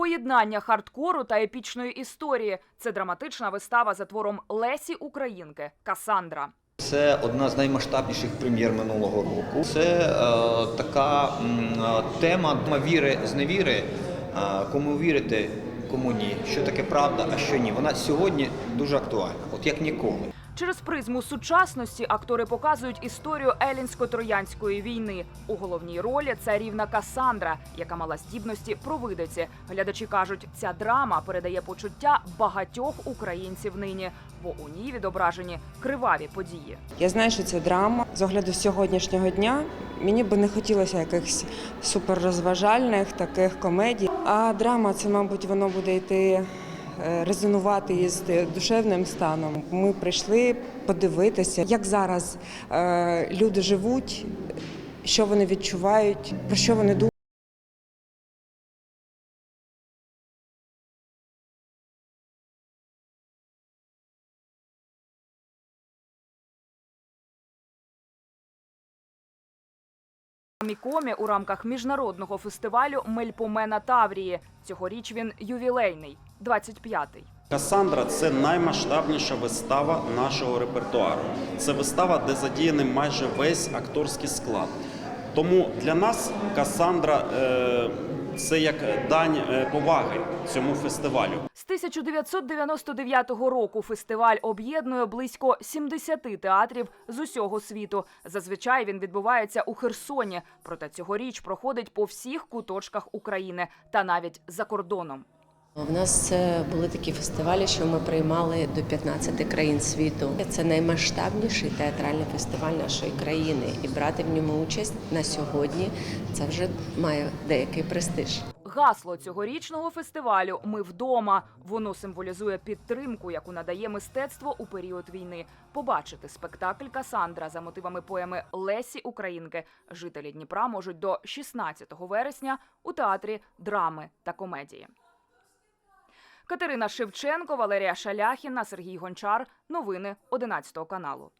поєднання хардкору та епічної історії. Це драматична вистава за твором Лесі Українки Касандра. Це одна з наймасштабніших прем'єр минулого року. Це е, така м, е, тема віри з невіри. Е, кому вірити, кому ні. Що таке правда, а що ні. Вона сьогодні дуже актуальна, от як ніколи. Через призму сучасності актори показують історію елінсько-троянської війни. У головній ролі царівна Касандра, яка мала здібності провидиці. Глядачі кажуть, ця драма передає почуття багатьох українців нині, бо у ній відображені криваві події. Я знаю, що це драма. З огляду сьогоднішнього дня мені би не хотілося якихось суперрозважальних таких комедій. А драма це, мабуть, воно буде йти. Е, Резонувати із душевним станом. Ми прийшли подивитися, як зараз е, люди живуть, що вони відчувають, про що вони думають. Мікомі у рамках міжнародного фестивалю Мельпомена Таврії. Цьогоріч він ювілейний, 25-й. Касандра це наймасштабніша вистава нашого репертуару. Це вистава, де задіяний майже весь акторський склад. Тому для нас Касандра е, це як дань е, поваги цьому фестивалю. З 1999 року фестиваль об'єднує близько 70 театрів з усього світу. Зазвичай він відбувається у Херсоні, проте цьогоріч проходить по всіх куточках України та навіть за кордоном. У нас е, були такі фестивалі, що ми приймали до 15 країн світу. Це наймасштабніший театральний фестиваль нашої країни, і брати в ньому участь на сьогодні це вже має деякий престиж. Гасло цьогорічного фестивалю Ми вдома. Воно символізує підтримку, яку надає мистецтво у період війни. Побачити спектакль Касандра за мотивами поеми Лесі Українки жителі Дніпра можуть до 16 вересня у театрі драми та комедії. Катерина Шевченко, Валерія Шаляхіна, Сергій Гончар. Новини 11 каналу.